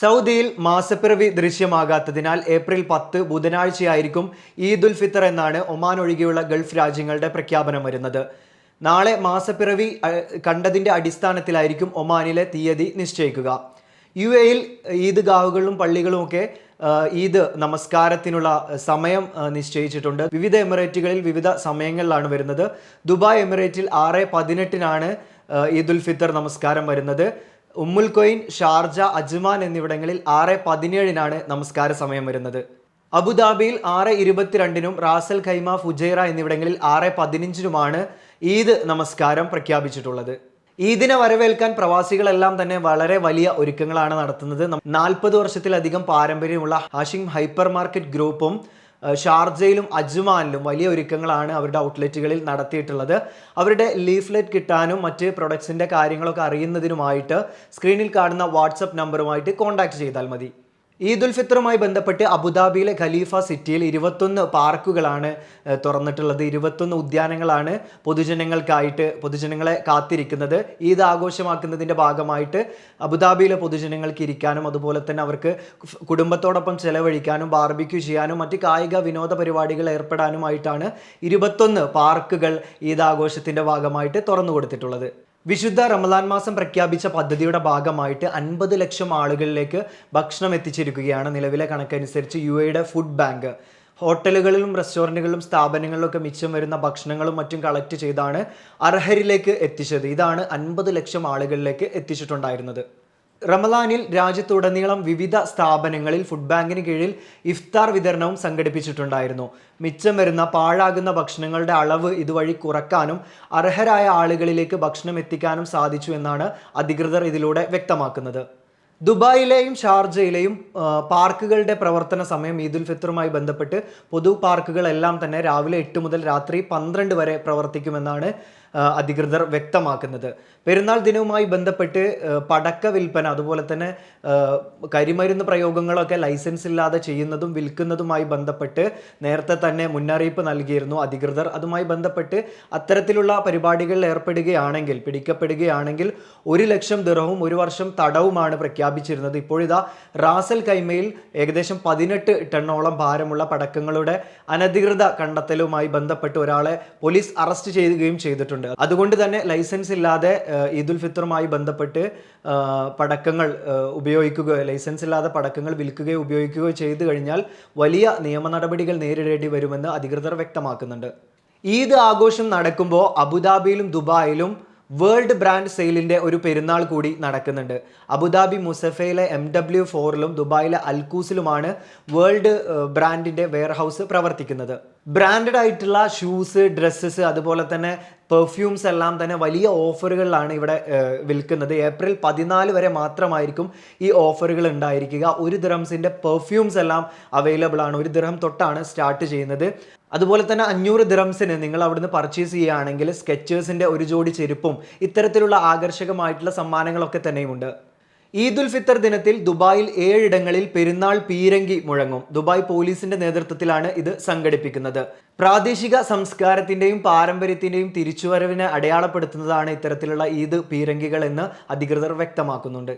സൗദിയിൽ മാസപ്പിറവി ദൃശ്യമാകാത്തതിനാൽ ഏപ്രിൽ പത്ത് ബുധനാഴ്ചയായിരിക്കും ഈദ് ഉൽ ഫിത്തർ എന്നാണ് ഒമാൻ ഒഴികെയുള്ള ഗൾഫ് രാജ്യങ്ങളുടെ പ്രഖ്യാപനം വരുന്നത്. നാളെ മാസപ്പിറവി കണ്ടതിന്റെ അടിസ്ഥാനത്തിലായിരിക്കും ഒമാനിലെ തീയതി നിശ്ചയിക്കുക. യു എയിൽ ഗാവുകളിലും പള്ളികളും ഒക്കെ ഈദ് നമസ്കാരത്തിനുള്ള സമയം നിശ്ചയിച്ചിട്ടുണ്ട്. വിവിധ എമിറേറ്റുകളിൽ വിവിധ സമയങ്ങളിലാണ് വരുന്നത്. ദുബായ് എമിറേറ്റിൽ ആറ് പതിനെട്ടിനാണ് ആ, ഈദ് ഉൽ ഫിത്തർ നമസ്കാരം വരുന്നത്. ഉമ്മുൽ കൊയിൻ ഷാർജ അജ്മാൻ എന്നിവിടങ്ങളിൽ ആറ് പതിനേഴിനാണ് നമസ്കാര സമയം വരുന്നത്. അബുദാബിയിൽ ആറ് ഇരുപത്തിരണ്ടിനും റാസൽ ഖൈമ ഫുജൈറ എന്നിവിടങ്ങളിൽ ആറ് പതിനഞ്ചിനുമാണ് ഈദ് നമസ്കാരം പ്രഖ്യാപിച്ചിട്ടുള്ളത്. ഈദിനെ വരവേൽക്കാൻ പ്രവാസികളെല്ലാം തന്നെ വളരെ വലിയ ഒരുക്കങ്ങളാണ് നടത്തുന്നത്. നാൽപ്പത് വർഷത്തിലധികം പാരമ്പര്യമുള്ള ഹാഷിം ഹൈപ്പർ മാർക്കറ്റ് ഗ്രൂപ്പും ഷാർജയിലും അജ്മാനിലും വലിയ ഒരുക്കങ്ങളാണ് അവരുടെ ഔട്ട്ലെറ്റുകളിൽ നടത്തിയിട്ടുള്ളത്. അവരുടെ ലീഫ്ലെറ്റ് കിട്ടാനും മറ്റ് പ്രൊഡക്ട്സിന്റെ കാര്യങ്ങളൊക്കെ അറിയുന്നതിനുമായിട്ട് സ്ക്രീനിൽ കാണുന്ന വാട്സപ്പ് നമ്പറുമായിട്ട് കോൺടാക്ട് ചെയ്താൽ മതി. ഈദ് ഉൽ ഫിത്തറുമായി ബന്ധപ്പെട്ട് അബുദാബിയിലെ ഖലീഫ സിറ്റിയിൽ ഇരുപത്തൊന്ന് പാർക്കുകളാണ് തുറന്നിട്ടുള്ളത്. ഇരുപത്തൊന്ന് ഉദ്യാനങ്ങളാണ് പൊതുജനങ്ങൾക്കായിട്ട് പൊതുജനങ്ങളെ കാത്തിരിക്കുന്നത്. ഈദ് ആഘോഷമാക്കുന്നതിന്റെ ഭാഗമായിട്ട് അബുദാബിയിലെ പൊതുജനങ്ങൾക്ക് ഇരിക്കാനും അതുപോലെ തന്നെ അവർക്ക് കുടുംബത്തോടൊപ്പം ചെലവഴിക്കാനും ബാർബിക്യൂ ചെയ്യാനും മറ്റ് കായിക വിനോദ പരിപാടികൾ ഏർപ്പെടാനുമായിട്ടാണ് ഇരുപത്തൊന്ന് പാർക്കുകൾ ഈദ് ആഘോഷത്തിന്റെ ഭാഗമായിട്ട് തുറന്നു കൊടുത്തിട്ടുള്ളത് വിശുദ്ധ റമദാൻ മാസം പ്രഖ്യാപിച്ച പദ്ധതിയുടെ ഭാഗമായിട്ട് അൻപത് ലക്ഷം ആളുകളിലേക്ക് ഭക്ഷണം എത്തിച്ചിരിക്കുകയാണ് നിലവിലെ കണക്കനുസരിച്ച് യു എയുടെ ഫുഡ് ബാങ്ക്. ഹോട്ടലുകളിലും റെസ്റ്റോറന്റുകളിലും സ്ഥാപനങ്ങളിലൊക്കെ മിച്ചം വരുന്ന ഭക്ഷണങ്ങളും മറ്റും കളക്ട് ചെയ്താണ് അർഹരിലേക്ക് എത്തിച്ചത്. ഇതാണ് അൻപത് ലക്ഷം ആളുകളിലേക്ക് എത്തിച്ചിട്ടുണ്ടായിരുന്നത്. റമദാനിൽ രാജ്യത്തുടനീളം വിവിധ സ്ഥാപനങ്ങളിൽ ഫുഡ് ബാങ്കിന് കീഴിൽ ഇഫ്താർ വിതരണവും സംഘടിപ്പിച്ചിട്ടുണ്ടായിരുന്നു. മിച്ചം വരുന്ന പാഴാകുന്ന ഭക്ഷണങ്ങളുടെ അളവ് ഇതുവഴി കുറക്കാനും അർഹരായ ആളുകളിലേക്ക് ഭക്ഷണം എത്തിക്കാനും സാധിച്ചു എന്നാണ് അധികൃതർ ഇതിലൂടെ വ്യക്തമാക്കുന്നത്. ദുബായിലെയും ഷാർജയിലെയും പാർക്കുകളുടെ പ്രവർത്തന സമയം ഈദുൽ ഫിത്തറുമായി ബന്ധപ്പെട്ട് പൊതു പാർക്കുകളെല്ലാം തന്നെ രാവിലെ എട്ട് മുതൽ രാത്രി പന്ത്രണ്ട് വരെ പ്രവർത്തിക്കുമെന്നാണ് അധികൃതർ വ്യക്തമാക്കുന്നത്. പെരുന്നാൾ ദിനവുമായി ബന്ധപ്പെട്ട് പടക്ക വിൽപ്പന അതുപോലെ തന്നെ കരിമരുന്ന് പ്രയോഗങ്ങളൊക്കെ ലൈസൻസ് ഇല്ലാതെ ചെയ്യുന്നതും വിൽക്കുന്നതുമായി ബന്ധപ്പെട്ട് നേരത്തെ തന്നെ മുന്നറിയിപ്പ് നൽകിയിരുന്നു അധികൃതർ. അതുമായി ബന്ധപ്പെട്ട് അത്തരത്തിലുള്ള പരിപാടികളിൽ ഏർപ്പെടുകയാണെങ്കിൽ പിടിക്കപ്പെടുകയാണെങ്കിൽ ഒരു ലക്ഷം ദിറവും ഒരു വർഷം തടവുമാണ് പ്രഖ്യാപിച്ചിരുന്നത്. ഇപ്പോഴിതാ റാസൽ കൈമയിൽ ഏകദേശം പതിനെട്ട് ടണ്ണോളം ഭാരമുള്ള പടക്കങ്ങളുടെ അനധികൃത കണ്ടെത്തലുമായി ബന്ധപ്പെട്ട് ഒരാളെ പോലീസ് അറസ്റ്റ് ചെയ്യുകയും ചെയ്തിട്ടുണ്ട്. അതുകൊണ്ട് തന്നെ ലൈസൻസ് ഇല്ലാതെ ഈദുൽ ഫിത്തറുമായി ബന്ധപ്പെട്ട് പടക്കങ്ങൾ ഉപയോഗിക്കുകയോ ലൈസൻസ് ഇല്ലാതെ പടക്കങ്ങൾ വിൽക്കുകയോ ഉപയോഗിക്കുകയോ ചെയ്തു കഴിഞ്ഞാൽ വലിയ നിയമ നടപടികൾ നേരിടേണ്ടി വരുമെന്ന് അധികൃതർ വ്യക്തമാക്കുന്നുണ്ട്. ഈദ് ആഘോഷം നടക്കുമ്പോൾ അബുദാബിയിലും ദുബായിലും വേൾഡ് ബ്രാൻഡ് സെയിലിന്റെ ഒരു പെരുന്നാൾ കൂടി നടക്കുന്നുണ്ട്. അബുദാബി മുസഫയിലെ എം ഡബ്ല്യു ഫോറിലും ദുബായിലെ അൽക്കൂസിലുമാണ് വേൾഡ് ബ്രാൻഡിന്റെ വെയർഹൗസ് പ്രവർത്തിക്കുന്നത്. ബ്രാൻഡഡ് ആയിട്ടുള്ള ഷൂസ് ഡ്രസ്സസ് അതുപോലെ തന്നെ പെർഫ്യൂംസ് എല്ലാം തന്നെ വലിയ ഓഫറുകളിലാണ് ഇവിടെ വിൽക്കുന്നത്. ഏപ്രിൽ പതിനാല് വരെ മാത്രമായിരിക്കും ഈ ഓഫറുകൾ ഉണ്ടായിരിക്കുക. ഒരു ദിറംസിന്റെ പെർഫ്യൂംസ് എല്ലാം അവൈലബിൾ ആണ്. ഒരു ദിറം തൊട്ടാണ് സ്റ്റാർട്ട് ചെയ്യുന്നത്. അതുപോലെ തന്നെ അഞ്ഞൂറ് ദിറംസിന് നിങ്ങൾ അവിടുന്ന് പർച്ചേസ് ചെയ്യുകയാണെങ്കിൽ സ്കെച്ചേഴ്സിന്റെ ഒരു ജോഡി ചെരുപ്പും ഇത്തരത്തിലുള്ള ആകർഷകമായിട്ടുള്ള സമ്മാനങ്ങളൊക്കെ തന്നെയുമുണ്ട്. ഈദ് ഉൽ ഫിത്തർ ദിനത്തിൽ ദുബായിൽ ഏഴിടങ്ങളിൽ പെരുന്നാൾ പീരങ്കി മുഴങ്ങും. ദുബായ് പോലീസിന്റെ നേതൃത്വത്തിലാണ് ഇത് സംഘടിപ്പിക്കുന്നത്. പ്രാദേശിക സംസ്കാരത്തിന്റെയും പാരമ്പര്യത്തിന്റെയും തിരിച്ചുവരവിനെ അടയാളപ്പെടുത്തുന്നതാണ് ഇത്തരത്തിലുള്ള ഈദ് പീരങ്കികൾ എന്ന് അധികൃതർ വ്യക്തമാക്കുന്നുണ്ട്.